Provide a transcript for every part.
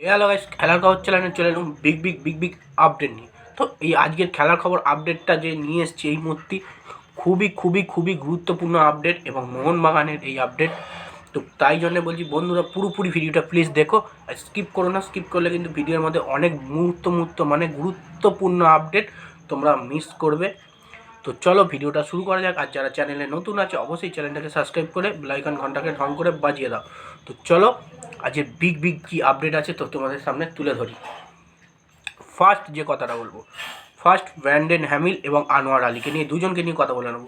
Hello guys খেলার খবর চ্যানেলে চলে এলাম big big big big update নিয়ে। তো এই আজকের খেলার খবর আপডেটটা যে নিয়ে এসেছি এই মুহূর্তে খুবই খুবই খুবই গুরুত্বপূর্ণ আপডেট এবং মোহনবাগানের এই আপডেট তো তাই জন্য বলছি বন্ধুরা পুরোপুরি ভিডিওটা প্লিজ দেখো আর স্কিপ করো না স্কিপ করলে কিন্তু ভিডিওর মধ্যে অনেক মুহূর্ত মুহূর্ত মানে গুরুত্বপূর্ণ আপডেট তোমরা মিস করবে। তো চলো ভিডিওটা শুরু করা যাক। আর যারা চ্যানেলে নতুন আছে, অবশ্যই চ্যানেলটাকে সাবস্ক্রাইব করে বেলাইকন ঘন্টাকে ঢং করে বাজিয়ে দাও। তো চলো, আজকে বিগ বিগ কি আপডেট আছে তো তোমাদের সামনে তুলে ধরি। ফার্স্ট যে কথাটা বলব ফার্স্ট ব্র্যান্ডেন হ্যামিল এবং আনোয়ার আলীকে নিয়ে, দুজনকে নিয়ে কথা বলে নেব।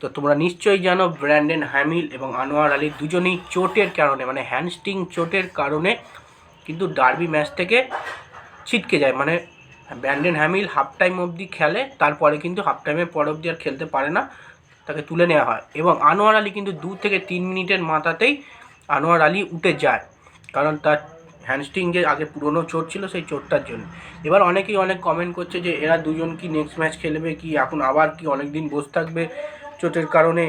তো তোমরা নিশ্চয়ই জানো ব্র্যান্ডেন হ্যামিল এবং আনোয়ার আলী দুজনেই চোটের কারণে মানে হ্যান্ডস্টিং চোটের কারণে কিন্তু ডার্বি ম্যাচ থেকে ছিটকে যায়। মানে ব্র্যান্ডেন হ্যামিল হাফ টাইম অবধি খেলে, তারপরে কিন্তু হাফ টাইমের পর অবধি আর খেলতে পারে না, তাকে তুলে নেওয়া হয়। এবং আনোয়ার আলী কিন্তু দু থেকে তিন মিনিটের মাথাতেই আনোয়ার আলী উঠে যায়, কারণ তার হ্যান্ডস্টিং যে আগে পুরনো চোট ছিল সেই চোটটার জন্য। এবার অনেকেই অনেক কমেন্ট করছে যে এরা দুজন কি নেক্সট ম্যাচ খেলবে, কি এখন আবার কি অনেক দিন বসে থাকবে চোটের কারণে,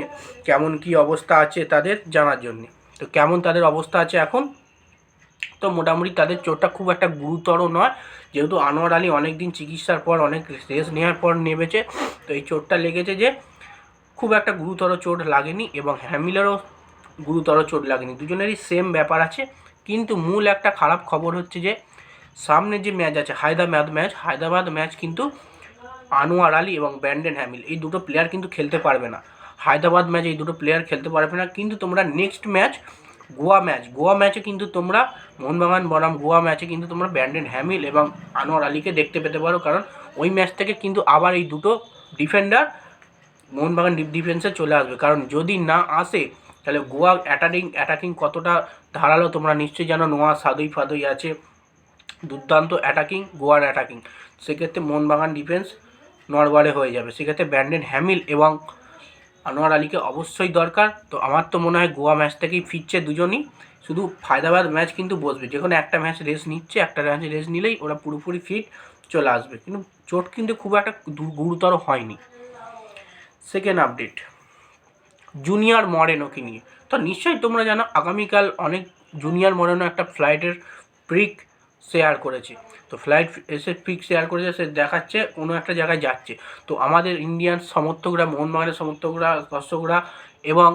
কেমন কি অবস্থা আছে তাদের জানার জন্যে। তো কেমন তাদের অবস্থা আছে এখন? তো মোটামুটি তাদের চোটটা খুব একটা গুরুতর নয়। যেহেতু আনোয়ার আলী অনেক দিন চিকিৎসার পর, অনেক রেস্ট নেওয়ার পর নেমেছে, তো এই চোটটা লেগেছে যে খুব একটা গুরুতর চোট লাগেনি এবং হ্যামিলেরও গুরুতর চোট লাগেনি। দুজনেরই সেম ব্যাপার আছে। কিন্তু মূল একটা খারাপ খবর হচ্ছে যে, সামনে যে ম্যাচ আছে, হায়দ্রাবাদ ম্যাচ হায়দ্রাবাদ ম্যাচ কিন্তু আনোয়ার আলী এবং ব্যান্ডেন হ্যামিল, এই দুটো প্লেয়ার কিন্তু খেলতে পারবে না। হায়দ্রাবাদ ম্যাচ এই দুটো প্লেয়ার খেলতে পারবে না। কিন্তু তোমরা next match Goa match. Goa ম্যাচে কিন্তু তোমরা মোহনবাগান, বনাম, গোয়া ম্যাচে কিন্তু তোমরা ব্যান্ডেন হ্যামিল এবং আনোয়ার আলীকে দেখতে পেতে পারো। কারণ ওই ম্যাচ থেকে কিন্তু আবার এই দুটো ডিফেন্ডার মোহনবাগান ডিফেন্সে চলে আসবে। কারণ যদি না আসে, তাহলে গোয়া অ্যাটাকিং অ্যাটাকিং কতটা ধারালো তোমরা নিশ্চয়ই জানো। নোয়া সাদুই ফাদুই আছে, দুর্দান্ত অ্যাটাকিং, গোয়ার অ্যাটাকিং। সেক্ষেত্রে মোহনবাগান ডিফেন্স নড়বড়ে হয়ে যাবে। সেক্ষেত্রে ব্যান্ডেন হ্যামিল এবং আনোয়ার আলীকে অবশ্যই দরকার। তো আমার তো মনে হয় গোয়া ম্যাচ থেকেই ফিরছে দুজনই। শুধু ফায়দাবাদ ম্যাচ কিন্তু বসবে। যে কোনো একটা ম্যাচ রেস নিচ্ছে, একটা ম্যাচ রেস নিলেই ওরা পুরোপুরি ফিট চলে আসবে। কিন্তু চোট কিন্তু খুব একটা গুরুতর হয়নি। সেকেন্ড আপডেট জুনিয়র মরেনোকে নিয়ে। তো নিশ্চয়ই তোমরা জানো, আগামীকাল অনেক জুনিয়র মরেনো একটা ফ্লাইটের প্রিক শেয়ার করেছে। তো ফ্লাইট এসে পিক শেয়ার করেছে সে দেখাচ্ছে কোনো একটা জায়গায় যাচ্ছে। তো আমাদের ইন্ডিয়ান সমর্থকরা মোহনবাগানের সমর্থকরা দর্শকরা এবং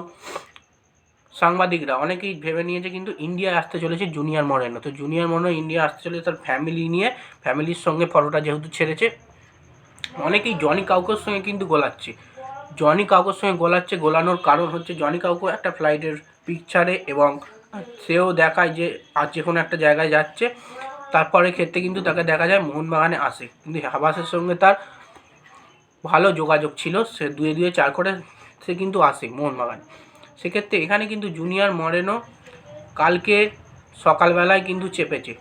সাংবাদিকরা অনেকেই ভেবে নিয়েছে কিন্তু ইন্ডিয়ায় আসতে চলেছে জুনিয়র মরেনো। তো জুনিয়র মরেনো ইন্ডিয়া আসতে চলেছে তার ফ্যামিলি নিয়ে। ফ্যামিলির সঙ্গে ফটোটা যেহেতু ছেড়েছে অনেকেই জনি কাউকের সঙ্গে কিন্তু গোলাচ্ছে। জনি কাউকের সঙ্গে গোলাচ্ছে গোলানোর কারণ হচ্ছে জনি কাউকে একটা ফ্লাইটের পিকচারে এবং সেও দেখায় যে আর যে কোনো একটা জায়গায় যাচ্ছে। তারপরে ক্ষেত্রে কিন্তু তাকে দেখা যায় মোহনবাগানে আসে। কিন্তু হাবাসের সঙ্গে তার ভালো যোগাযোগ ছিল। সে দুয়ে দুয়ে চার করে সে কিন্তু আসে মোহনবাগানে। সেক্ষেত্রে এখানে কিন্তু জুনিয়র মরেনো কালকে সকালবেলায় কিন্তু চেপেছে।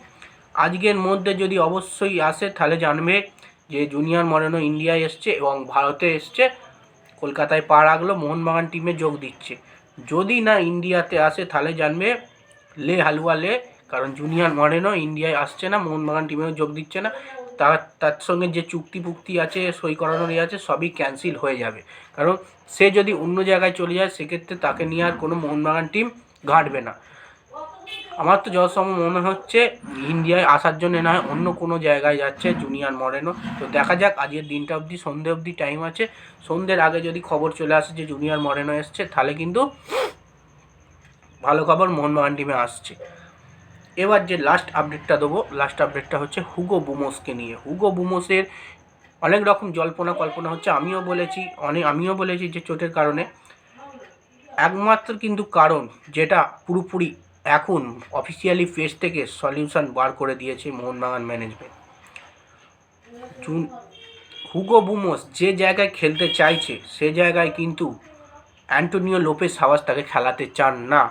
আজকের মধ্যে যদি অবশ্যই আসে, তাহলে জানবে যে জুনিয়র মরেনো ইন্ডিয়ায় এসছে এবং ভারতে এসছে। কলকাতায় পা রাখল, মোহনবাগান টিমে যোগ দিচ্ছে। যদি না ইন্ডিয়াতে আসে, তাহলে জানবে লে হালুয়া লে কারণ জুনিয়র মরেনো ইন্ডিয়ায় আসছে না, মোহনবাগান টিমেও যোগ দিচ্ছে না। তার তার সঙ্গে যে চুক্তি ফুক্তি আছে, সই করানোর ইয়ে আছে, সবই ক্যান্সেল হয়ে যাবে। কারণ সে যদি অন্য জায়গায় চলে যায়, সেক্ষেত্রে তাকে নিয়ে আর কোনো মোহনবাগান টিম ঘাঁটবে না। আমার তো যতসম মনে হচ্ছে, ইন্ডিয়ায় আসার জন্য না হয় অন্য কোনো জায়গায় যাচ্ছে জুনিয়র মরেনো তো দেখা যাক, আজকের দিনটা অবধি, সন্ধে অবধি টাইম আছে। সন্ধ্যের আগে যদি খবর চলে আসে যে জুনিয়র মরেনো এসছে, তাহলে কিন্তু ভালো খবর মোহনবাগান টিমে আসছে। এবার যে লাস্ট আপডেটটা দেবো লাস্ট আপডেটটা হচ্ছে হুগো বুমোসকে নিয়ে। হুগো বুমোসের অনেক রকম জল্পনা কল্পনা হচ্ছে, আমিও বলেছি অনেক আমিও বলেছি যে চোটের কারণে। একমাত্র কিন্তু কারণ যেটা পুরোপুরি এখন অফিসিয়ালি ফেস থেকে সলিউশন বার করে দিয়েছে মোহনবাগান ম্যানেজমেন্ট জুন হুগো বুমোস যে জায়গায় খেলতে চাইছে, সে জায়গায় কিন্তু অ্যান্টোনিও লোপেস হাওয়াস তাকে খেলাতে চান না।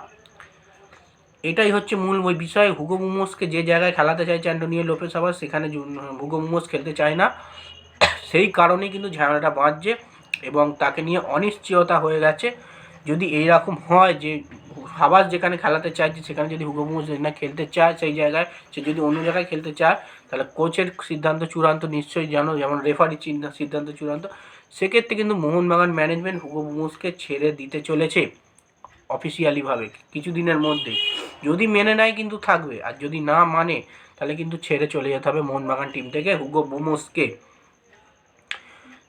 এটাই হচ্ছে মূল ওই বিষয়। হুগো বুমোসকে যে জায়গায় খেলাতে চাইছে অ্যান্টোনিও লোপেস আবার, সেখানে হুগো বুমোস খেলতে চায় না। সেই কারণেই কিন্তু ঝামেলাটা বাঁধছে এবং তাকে নিয়ে অনিশ্চয়তা হয়ে গেছে। যদি এইরকম হয় যে হাবাস যেখানে খেলাতে চাইছে, সেখানে যদি হুগো বুমোস না খেলতে চায় সেই জায়গায়, সে যদি অন্য জায়গায় খেলতে চায়, তাহলে কোচের সিদ্ধান্ত চূড়ান্ত নিশ্চয়ই জানো যেমন রেফারি চিন্তা সিদ্ধান্ত চূড়ান্ত। সেক্ষেত্রে কিন্তু মোহনবাগান ম্যানেজমেন্ট হুগো বুমোসকে ছেড়ে দিতে চলেছে। অফিসিয়ালিভাবে কিছুদিনের মধ্যেই যদি মেনে নেয় কিন্তু থাকবে, আর যদি না মানে তাহলে কিন্তু ছেড়ে চলে যেতে হবে মোহনবাগান টিম থেকে, হুগো বুমোসকে।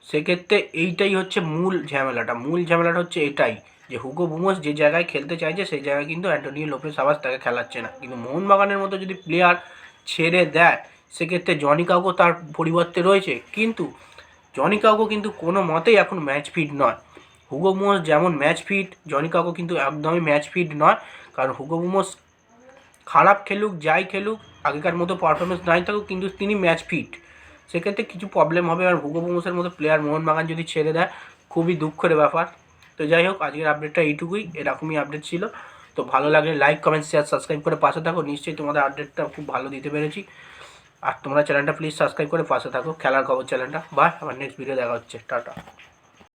সেক্ষেত্রে এইটাই হচ্ছে মূল ঝামেলাটা। মূল ঝামেলাটা হচ্ছে এটাই, যে হুগো বুমোস যে জায়গায় খেলতে চাইছে, সেই জায়গায় কিন্তু অ্যান্টোনিও লোপেস আবাস তাকে খেলাচ্ছে না। কিন্তু মোহনবাগানের মতো যদি প্লেয়ার ছেড়ে দেয়, সেক্ষেত্রে জনি কাউকো তার পরিবর্তে রয়েছে। কিন্তু জনি কাউকো কিন্তু কোনো মতেই এখন ম্যাচ ফিট নয়। হুগো বুমোস যেমন ম্যাচ ফিট জনি কাউকো কিন্তু একদমই ম্যাচ ফিট নয়। কারণ হুগো বুমোস খারাপ খেলুক, যাই খেলুক, আগেকার মতো পারফরমেন্স নাই থাকুক, কিন্তু তিনি ম্যাচ ফিট সেক্ষেত্রে কিছু প্রবলেম হবে আর হুগো বুমোসের মতো প্লেয়ার মোহন মোহনবাগান যদি ছেড়ে দেয়, খুবই দুঃখের ব্যাপার। তো যাই হোক, আজকের আপডেটটা এইটুকুই, এরকমই আপডেট ছিল। তো ভালো লাগলে লাইক কমেন্ট শেয়ার সাবস্ক্রাইব করে পাশে থাকো। নিশ্চয়ই তোমাদের আপডেটটা খুব ভালো দিতে পেরেছি। আর তোমরা চ্যানেলটা প্লিজ সাবস্ক্রাইব করে পাশে থাকো। খেলার খবর চ্যানেলটা বাই আমার নেক্সট ভিডিও দেখা হচ্ছে। টাটা।